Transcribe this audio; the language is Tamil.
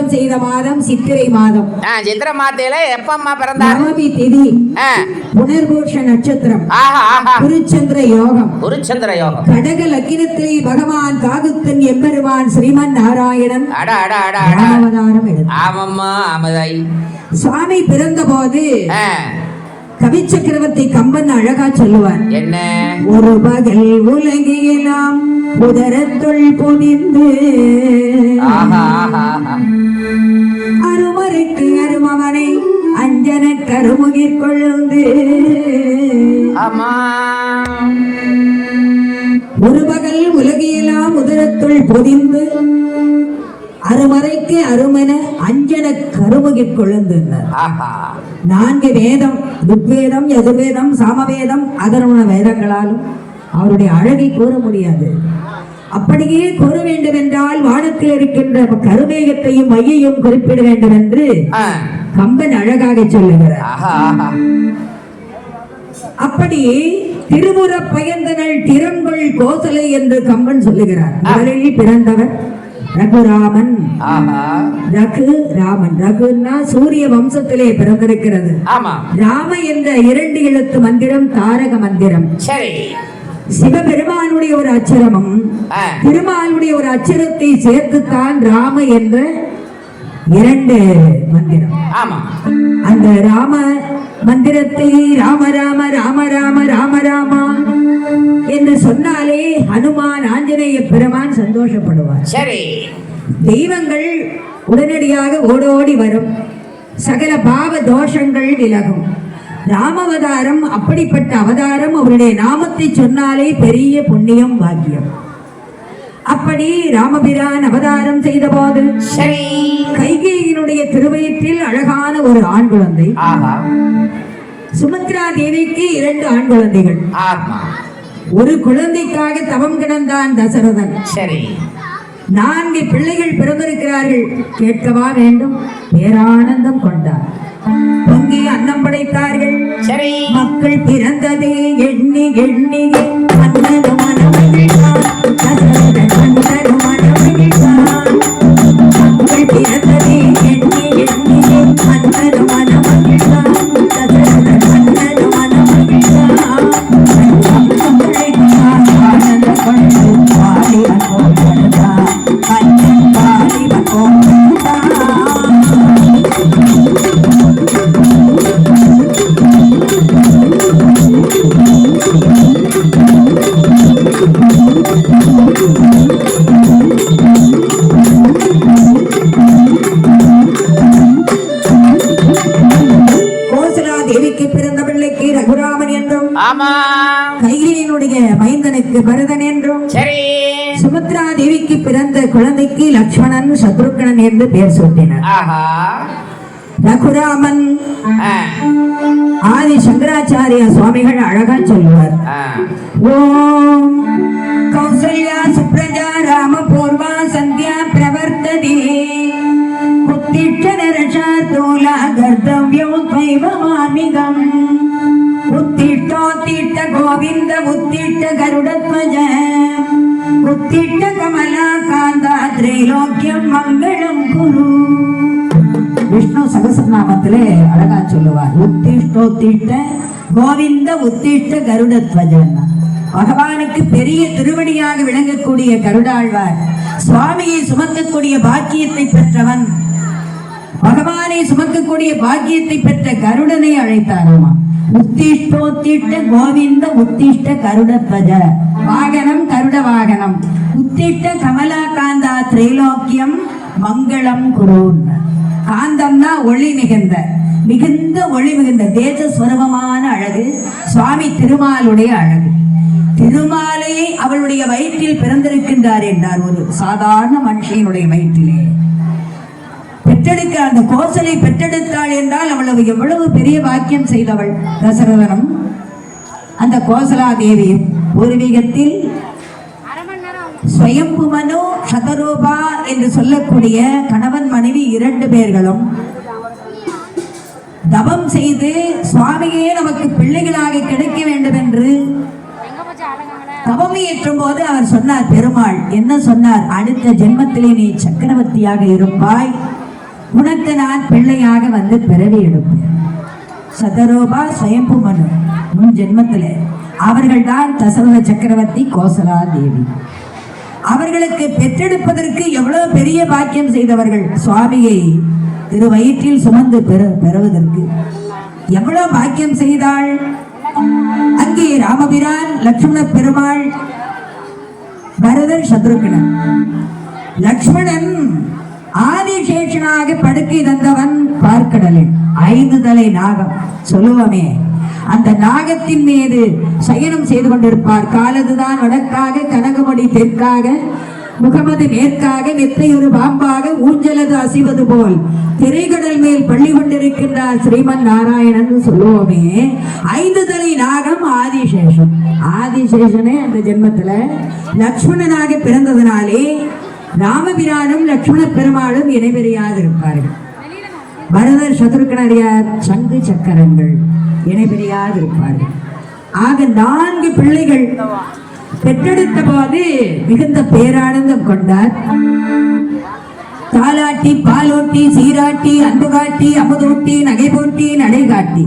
அவதாரம் செய்த மாதம் சித்திரை மாதம். சித்திரை மாத்தையில எப்பம்மா பிறந்தார்? நவமி திதி. புனர்பூஷ நட்சத்திரம். குருச்சந்திர யோகம். குருச்சந்திர யோகம். கடக லக்கினத்திலே பகவான் காகுத்தன் எம்பெருமான் ஸ்ரீமன் நாராயணன் அட அட அட. அட எடுத்தார் ஆமம்மா ஆமதாய். சுவாமி பிறந்த போது கவி சக்கரவர்த்தி கம்பன் அழகா சொல்லுவார். என்ன? ஒரு பகல் உலகியெல்லாம் உதரத்துள் புனிந்து அருமறைக்கு அருமவனை அஞ்சன கருமுகிற் கொழுந்து. ஒரு பகல் உலகியெல்லாம் உதரத்துள் பொதிந்து. அருமறைக்கு அருமன அஞ்சன கருமுகிற் கொழுந்துன்னார் ஆஹா. நான்கு வேதம் ருக்வேதம் யஜுர்வேதம் சாமவேதம் அதர்வண வேதங்களாலும் அவருடைய அழகை கூற முடியாது. அப்படியே கூற வேண்டும் என்றால் வானத்தில் இருக்கின்ற கருமேகத்தையும் மையையும் குறிப்பிட வேண்டும் என்று கம்பன் அழகாக சொல்லுகிறார். அப்படி திருமுற பயந்தனள் திறங்கொள் கோசலை என்று கம்பன் சொல்லுகிறார். முதலில் பிறந்தவர் ரகுராமன். ரகு ராமன். ரகுன்னா சூரிய வம்சத்திலே பிறந்திருக்கிறது. ஆமா. ராம என்ற இரண்டு எழுத்து மந்திரம் தாரக மந்திரம். சரி. சிவபெருமானுடைய ஒரு அச்சரமும் திருமாலுடைய ஒரு அச்சரத்தை சேர்த்துத்தான் ராம என்ற இரண்டு மந்திரம். ஆமா. அந்த ராம மந்திரத்தை ராம ராம ராம ராம ராம ராமா என்று சொன்னாலே ஹனுமான் ஆஞ்சநேய பெருமான் சந்தோஷப்படுவார். சரி. தெய்வங்கள் உடனடியாக ஓடோடி வரும். சகல பாவ தோஷங்கள் விலகும். ராமவதாரம் அப்படிப்பட்ட அவதாரம் அவருடைய நாமத்தை சொன்னாலே பெரிய புண்ணியம் பாக்கியம். அப்படி ராமபிரான் அவதாரம் செய்தபோது சரி. கைகேயினுடைய திருவயிற்றில் அழகான ஒரு ஆண் குழந்தை. சுமத்ரா தேவிக்கு இரண்டு ஆண் குழந்தைகள். ஆமா ஒரு குழந்தைக்காக தவம் கிடந்தான் தசரதன். சரி. நான்கு பிள்ளைகள் பிறந்திருக்கிறார்கள். கேட்கவா வேண்டும். பேரானந்தம் கொண்டார். பொங்கி அன்னம் படைத்தார்கள். சரி. மக்கள் பிறந்ததே எண்ணி எண்ணி மன்னனும் மைந்தனுக்கு பரதன் என்றும் சரி. சுமித்ரா தேவிக்கு பிறந்த குழந்தைக்கு லக்ஷ்மணன் சத்ருக்கணன் என்று பெயர் சூட்டினர். ரகுராமன் ஆதி சங்கராச்சாரிய சுவாமிகள் அழகா சொல்லுவார். ஓம் கௌசல்யா சுப்ரஜா ராம பூர்வா சந்தியா பிரவர்த்ததே. உத்திஷ்ட நரசார்தூலா கர்த்தவ்யோ த்வைவமாமிகம் கோவிந்த உத்திட்ட கருடத்வஜ உத்திட்ட கமலா காந்தா திரைலோக்கியம் மங்களம் குரு விஷ்ணு சகசநாமத்திலே அழகா சொல்லுவார் உத்திஷ்டோத்திட்ட கோவிந்த உத்திஷ்ட கருடத்வஜன் பகவானுக்கு பெரிய திருவடியாக விளங்கக்கூடிய கருடாழ்வார் சுவாமியை சுமக்கக்கூடிய பாக்கியத்தை பெற்றவன் பகவானை சுமக்கக்கூடிய பாக்கியத்தை பெற்ற கருடனை அழைத்தாராமா உத்திஷ்டோத்திஷ்ட கோவிந்த உத்திஷ்ட கருடத்வஜ வாகனம் கருட வாகனம். உத்திஷ்ட கமலா காந்தா திரைலோக்கியம் மங்களம் குரூன் காந்தம்னா ஒளி மிகுந்த. மிகுந்த ஒளி மிகுந்த. தேசஸ்வரூமான அழகு. சுவாமி திருமாலுடைய அழகு. திருமாலையை அவளுடைய வயிற்றில் பிறந்திருக்கின்றார் என்றார் ஒரு சாதாரண மனுஷனுடைய வயிற்றிலே. பெற்றெடுக்க அந்த கோசலை பெற்றெடுத்தாள் என்றால் அவளவு எவ்வளவு பெரிய வாக்கியம் செய்தவள் தசரதனம். அந்த கோசலா தேவியும் பூர்வீகத்தில் ஸ்வயம்பு மனு சதரூபா என்று சொல்லக்கூடிய கணவன் மனைவி இரண்டு பேர்களும் தவம் செய்து சுவாமியே நமக்கு பிள்ளைகளாக கிடைக்க வேண்டும் என்று தபம் இயற்றும் போது அவர் சொன்னார் பெருமாள் என்ன சொன்னார்? அடுத்த ஜென்மத்திலே நீ சக்கரவர்த்தியாக இருப்பாய். உனக்கு நான் பிள்ளையாக வந்து பிறவி எடுப்பேன். சதரோபா சுயம்பு மனு முன் ஜென்மத்துல. அவர்கள் தான் தசரத சக்கரவர்த்தி கோசலா தேவி அவர்களுக்கு பெற்றெடுப்பதற்கு எவ்வளவு பெரிய பாக்கியம் செய்தவர்கள் சுவாமியை திரு வயிற்றில் சுமந்து பெற பெறுவதற்கு. எவ்வளவு பாக்கியம் செய்தாள்? அங்கே ராமபிரான் லட்சுமண பெருமாள் பரதன் சத்ருகனன். லக்ஷ்மணன் ஆதிசேஷனாக படுக்கை தந்தவன் பார்க்கடலில் ஐந்து தலை நாகம். சொல்லுவமே அந்த நாகத்தின் மீது சயனம் செய்து கொண்டிருப்பார். காலதுதான் வடக்காக கனகமணி தெற்காக முகமது மேற்காக நெத்தையொரு பாம்பாக ஊஞ்சலது அசைவது போல் திரைகடல் மேல் பள்ளி கொண்டிருக்கின்றார் ஸ்ரீமன் நாராயணன் சொல்லுவோமே. ஐந்து தலை நாகம் ஆதிசேஷன். ஆதிசேஷனே அந்த ஜென்மத்துல லக்ஷ்மணனாக பிறந்ததினாலே ராமபிரானும் லட்சுமண பெருமாளும் இணைபெறியாது இருப்பார்கள் பரதர் சத்ருக்கனரியார் சங்கு சக்கரங்கள் இணைபெறியாது இருப்பார்கள் ஆக நான்கு பிள்ளைகள் பெற்றெடுத்த போது மிகுந்த பேரானந்தம் கொண்டார். தாலாட்டி பாலோட்டி சீராட்டி அன்பு காட்டி அமுதூட்டி நகை போட்டி நடை காட்டி